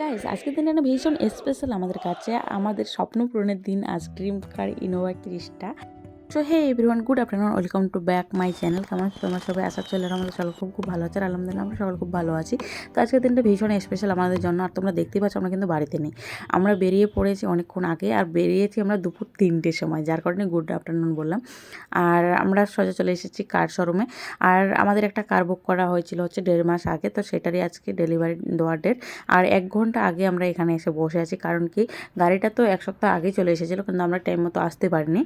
Guys আজকের দিনটা না ভীষণ স্পেশাল আমাদের কাছে। আমাদের স্বপ্ন পূরণের দিন আজ dream car Innova Crysta so hey everyone good afternoon welcome to back my channel কেমন আছো তোমরা সবাই? আশা চলে আমাদের সকল খুব খুব ভালো আছে। আর আলহামদুলিল্লাহ, আমরা সকল খুব ভালো আছি। তো আজকের দিনটা ভীষণ স্পেশাল আমাদের জন্য। আর তোমরা দেখতেই পাচ্ছ, আমরা কিন্তু বাড়িতে নেই। আমরা বেরিয়ে পড়েছি অনেকক্ষণ আগে। আর বেরিয়েছি আমরা দুপুর তিনটের সময়, যার কারণে গুড আফটারনুন বললাম। আর আমরা সোজা চলে এসেছি কার শোরুমে আর আমাদের একটা কার বুক করা হয়েছিল হচ্ছে দেড় মাস আগে। তো সেটারই আজকে ডেলিভারি দেওয়ার ডেট আর এক ঘণ্টা আগে আমরা এখানে এসে বসে আছি। কারণ কি, গাড়িটা তো এক সপ্তাহ আগেই চলে এসেছিল, কিন্তু আমরা টাইম মতো আসতে পারিনি।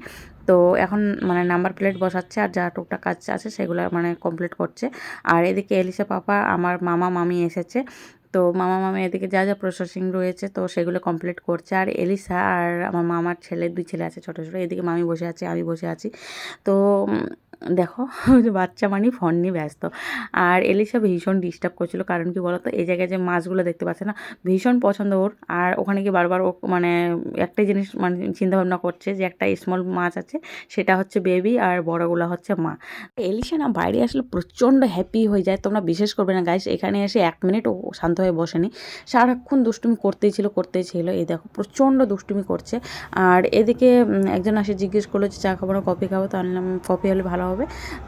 তো এখন মানে নাম্বার প্লেট বসাচ্ছে আর যা টুকটাক কাজ আছে সেগুলো মানে কমপ্লিট করছে। আর এদিকে এলিসা পাপা, আমার মামা, মামি এসেছে। তো মামা, মামি এদিকে যা যা প্রসেসিং রয়েছে তো সেগুলো কমপ্লিট করছে। আর এলিসা আর আমার মামার ছেলে, দুই ছেলে আছে ছোটো ছোটো। এদিকে মামি বসে আছে, আমি বসে আছি। তো দেখো, বাচ্চা মানে ফোন নিয়ে ব্যস্ত। আর এলিসা ভীষণ ডিস্টার্ব করছিল, কারণ কি বলতো, এই জায়গায় যে মাছগুলো দেখতে পাচ্ছে না, ভীষণ পছন্দ ওর। আর ওখানে গিয়ে বারবার ও মানে একটাই জিনিস মানে চিন্তাভাবনা করছে যে একটা স্মল মাছ আছে, সেটা হচ্ছে বেবি আর বড়গুলো হচ্ছে মা। এলিসা না বাইরে আসলে প্রচণ্ড হ্যাপি হয়ে যায়, তোমরা বিশেষ করবে না গাইস এখানে এসে এক মিনিট ও শান্ত হয়ে বসেনি। সারাক্ষণ দুষ্টুমি করতেই ছিল করতেই ছিল, এই দেখো, প্রচণ্ড দুষ্টুমি করছে। আর এদিকে একজন আসে জিজ্ঞেস করল যে চা খাব না, কফি খাব? তো আনলাম কফি হলে ভালো হবে।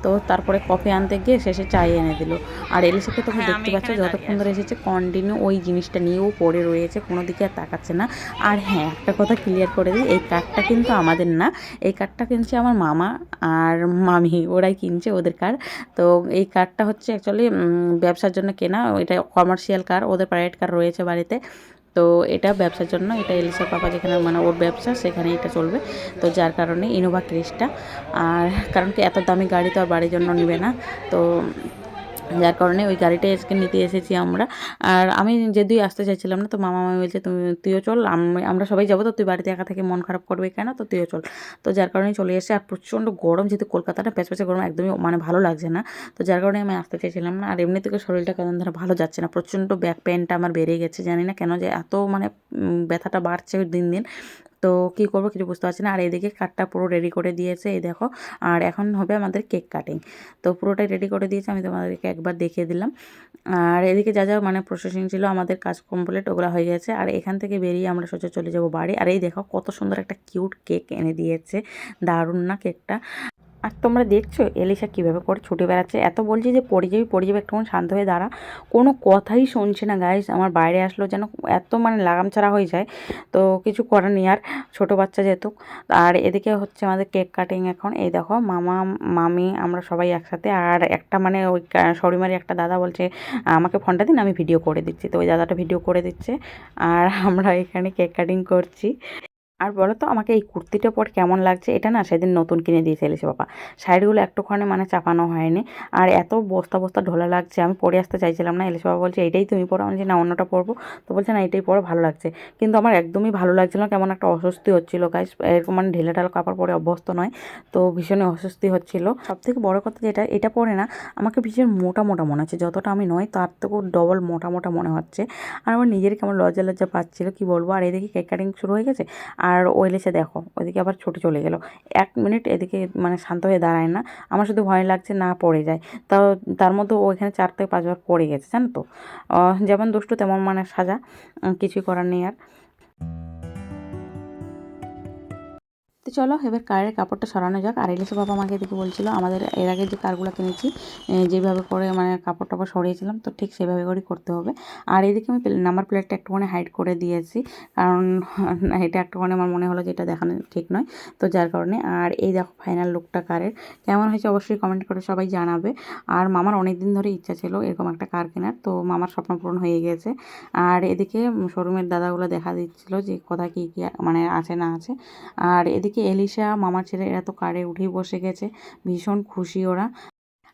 তো তারপরে কফি আনতে গিয়ে শেষে চাই এনে দিল। আর এলিসাকে তোমরা হ্যাঁ, দেখতে পাচ্ছ যতক্ষণ ধরে এসেছে কন্টিনিউ ওই জিনিসটা নিয়েও পড়ে রয়েছে কোনো দিকে আর তাকাচ্ছে না। আর হ্যাঁ একটা কথা ক্লিয়ার করে দিই এই কার্ডটা কিন্তু আমাদের না। এই কার্ডটা কিনছে আমার মামা আর মামি ওরাই কিনছে ওদের কার তো এই কার্ডটা হচ্ছে অ্যাকচুয়ালি ব্যবসার জন্য কেনা এটা কমার্শিয়াল কার ওদের প্রাইভেট কার রয়েছে বাড়িতে। তো এটা ব্যবসার জন্য, এটা এলিসা পাপা যেখানে মানে ওর ব্যবসা সেখানে এটা চলবে। তো যার কারণে ইনোভা ক্রিসটা আর কারণ কি এত দামি গাড়ি তো আর বাড়ির জন্য নেবে না। তো যার কারণে ওই গাড়িটাই আজকে নিতে এসেছি আমরা। আর আমি যদিও আসতে চাইছিলাম না, তো মামা মামি বলছে, তুমি, তুইও চল আমরা সবাই যাব, তো তুই বাড়িতে একা থেকে মন খারাপ করবে কেন? তো তুইও চল। তো যার কারণে চলে এসে, আর প্রচণ্ড গরম, যেহেতু কলকাতাটা প্যাচপ্যাচে গরম, একদমই মানে ভালো লাগছে না। তো যার কারণে আমি আসতে চাইছিলাম না, আর এমনি থেকে শরীরটা কেমন ধরে ভালো যাচ্ছে না। প্রচণ্ড ব্যাক পেনটা আমার বেড়ে গেছে, জানি না কেন যে এত মানে ব্যথাটা বাড়ছে দিন দিন। তো কি করব কিছু বুঝতে পারছি না। আর এদিকে কাটটা পুরো রেডি করে দিয়েছে, এই দেখো। আর এখন হবে আমাদের কেক কাটিং তো পুরোটাই রেডি করে দিয়েছে, আমি তোমাদেরকে একবার দেখিয়ে দিলাম। আর এদিকে যা যা মানে প্রসেসিং ছিল, আমাদের কাজ কমপ্লিট ওগুলো হয়ে গেছে। আর এখান থেকে বেরিয়ে আমরা সোজা চলে যাব বাড়ি। আর এই দেখো কত সুন্দর একটা কিউট কেক এনে দিয়েছে। দারুণ না কেকটা আর তোমরা দেখছ এলিসা কীভাবে করে ছুটে বেড়াচ্ছে। এত বলছি যে পড়ে যাবি পড়ে যাবে একটু শান্ত হয়ে দাঁড়া। কোনো কথাই শুনছে না গাইস আমার বাইরে আসলো যেন এত মানে লাগাম ছাড়া হয়ে যায়। তো কিছু করার নেই। আর ছোটো বাচ্চা যেহেতু। আর এদিকে হচ্ছে আমাদের কেক কাটিং এখন। এই দেখো, মামা, মামি, আমরা সবাই একসাথে। আর একটা মানে ওই সরিমারি একটা দাদা বলছে, আমাকে ফোনটা দিন, আমি ভিডিও করে দিচ্ছি। তো ওই দাদাটা ভিডিও করে দিচ্ছে। আর আমরা এখানে কেক কাটিং করছি। আর বলো তো আমাকে এই কুর্তিটা পর কেমন লাগছে? এটা না সেদিন নতুন কিনে দিয়েছে এলিসে বাবা। শাড়িগুলো একটুখানি মানে চাপানো হয়নি। আর এত বস্তা বস্তা ঢোলা লাগছে, আমি পরে আসতে চাইছিলাম না। এলিসে বাবা বলছে এটাই তুমি পরো। আমি না, অন্যটা পরবো। তো বলছে, না, এটাই পরো ভালো লাগছে। কিন্তু আমার একদমই ভালো লাগছিল না, কেমন একটা অস্বস্তি হচ্ছিল। গাইস, এরকম মানে ঢেলে ঢালা কাপড় পরে অভ্যস্ত নয়, তো ভীষণই অস্বস্তি হচ্ছিল। সব থেকে বড় কথা যেটা, এটা পরে না, আমাকে ভীষণ মোটা মোটা মনে হচ্ছে। যতটা আমি নয়, তার থেকেও ডবল মোটা মোটা মনে হচ্ছে। আর আমার নিজের কেমন লজ্জা লজ্জা পাচ্ছিলো, কি বলব? আর এদিকে কেক কাটিং শুরু হয়ে গেছে। আর ও এলেছে দেখো, ওদিকে আবার ছুটে চলে গেল। এক মিনিট এদিকে মানে শান্ত হয়ে দাঁড়ায় না, আমার শুধু ভয় লাগছে না পড়ে যায়। তাও তার মধ্যে ওইখানে চার থেকে পাঁচবার পড়ে গেছে, জানো তো? যেমন দুষ্টু তেমন মানে সাজা কিছুই করার নেই আর। তো চলো, এবার কারের কাপড়টা সরানো যাক। আর এলিসা বাবা আমাকে এদিকে বলছিল, আমাদের এর আগে যে কারগুলো কিনেছি যেভাবে করে মানে কাপড় টাপড় সরিয়েছিলাম, তো ঠিক সেভাবে করেই করতে হবে। আর এদিকে আমি নাম্বার প্লেটটা একটুখানি হাইড করে দিয়েছি, কারণ এটা একটুখানি আমার মনে হলো যে এটা দেখানো ঠিক নয়। তো যার কারণে, আর এই দেখো ফাইনাল লুকটা কারের। কেমন হয়েছে অবশ্যই কমেন্ট করে সবাই জানাবে। আর মামার অনেক দিন ধরে ইচ্ছা ছিল এরকম একটা কার কেনার, তো মামার স্বপ্ন পূরণ হয়ে গেছে। আর এদিকে শোরুমের দাদাগুলো দেখা দিচ্ছিল যে কোথায় কী কী মানে আছে না আছে। আর এদিকে এলিশা মামার ছেলে এরা তো কারে উঠেই বসে গেছে। ভীষণ খুশি ওরা।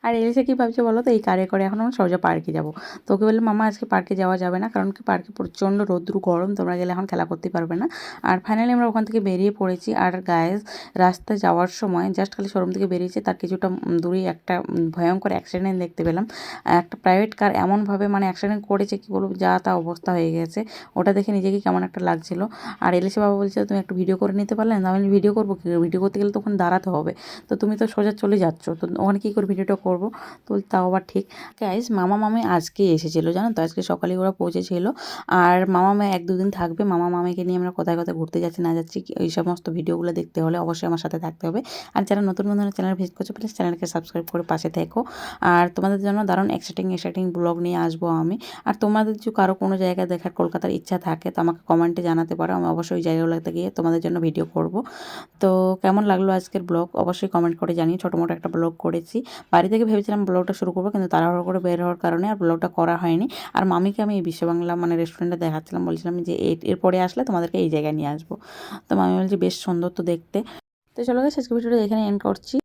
আর এলিশা কী ভাবছে বলো তো? এই কারে করে এখন আমরা সোজা পার্কে যাব। তো ওকে বললাম, মামা, আজকে পার্কে যাওয়া যাবে না, কারণ কি পার্কে প্রচণ্ড রোদ্রু, গরম, তোমরা গেলে এখন খেলা করতে পারবে না। আর ফাইনালি আমরা ওখান থেকে বেরিয়ে পড়েছি। আর গায়ে রাস্তায় যাওয়ার সময় জাস্ট খালি শোরুম থেকে বেরিয়েছে, তার কিছুটা দূরেই একটা ভয়ঙ্কর অ্যাক্সিডেন্ট দেখতে পেলাম। একটা প্রাইভেট কার এমনভাবে মানে অ্যাক্সিডেন্ট করেছে, কি বলব, যা তা অবস্থা হয়ে গেছে। ওটা দেখে নিজেকে কেমন একটা লাগছিল। আর এলিশা বাবা বলছে তুমি একটু ভিডিও করে নিতে পারলে? না, আমি ভিডিও করব ভিডিও করতে গেলে তখন দাঁড়াতে হবে। তো তুমি তো সোজা চলে যাচ্ছ, তো ওখানে কী করে ভিডিওটা করব। তো তাও আবার ঠিক। গাইজ মামা মামি আজকে এসেছিল, জানো তো? আজকে সকালে ওরা পৌঁছেছিল। আর মামা মামি এক দুদিন থাকবে। মামা মামিকে নিয়ে আমরা কোথায় কোথায় ঘুরতে যাচ্ছি, না যাচ্ছি এই সমস্ত ভিডিওগুলো দেখতে হলে অবশ্যই আমার সাথে থাকতে হবে। আর যারা নতুন নতুন চ্যানেল ভিজিট করছ প্লিজ চ্যানেলকে সাবস্ক্রাইব করে পাশে থেকো। আর তোমাদের জন্য দারুণ এক্সাইটিং এক্সাইটিং ব্লগ নিয়ে আসব আমি। আর তোমাদের যদি কারও কোনো জায়গা দেখার কলকাতার ইচ্ছা থাকে, তো আমাকে কমেন্টে জানাতে পারো। আমি অবশ্যই ওই জায়গাগুলোতে গিয়ে তোমাদের জন্য ভিডিও করব। তো কেমন লাগল আজকের ব্লগ অবশ্যই কমেন্ট করে জানিয়ে ছোটো মোটো একটা ব্লগ করেছি। বাড়ি থেকে ভেবেছিলাম ব্লগটা শুরু করব, কিন্তু তাড়াহুড়ো করে বের হওয়ার কারণে আর ব্লগটা করা হয়নি। আর মামিকে আমি এই বিশ্ববাংলা মানে রেস্টুরেন্টে দেখাচ্ছিলাম, বলছিলাম যে এরপরে আসলে তোমাদেরকে এই জায়গায় নিয়ে আসব। তো মামি বলছি, বেশ সুন্দর তো দেখতে। তো চলো গেছে আজকে ভিডিওটা এখানে এন্ড করছি।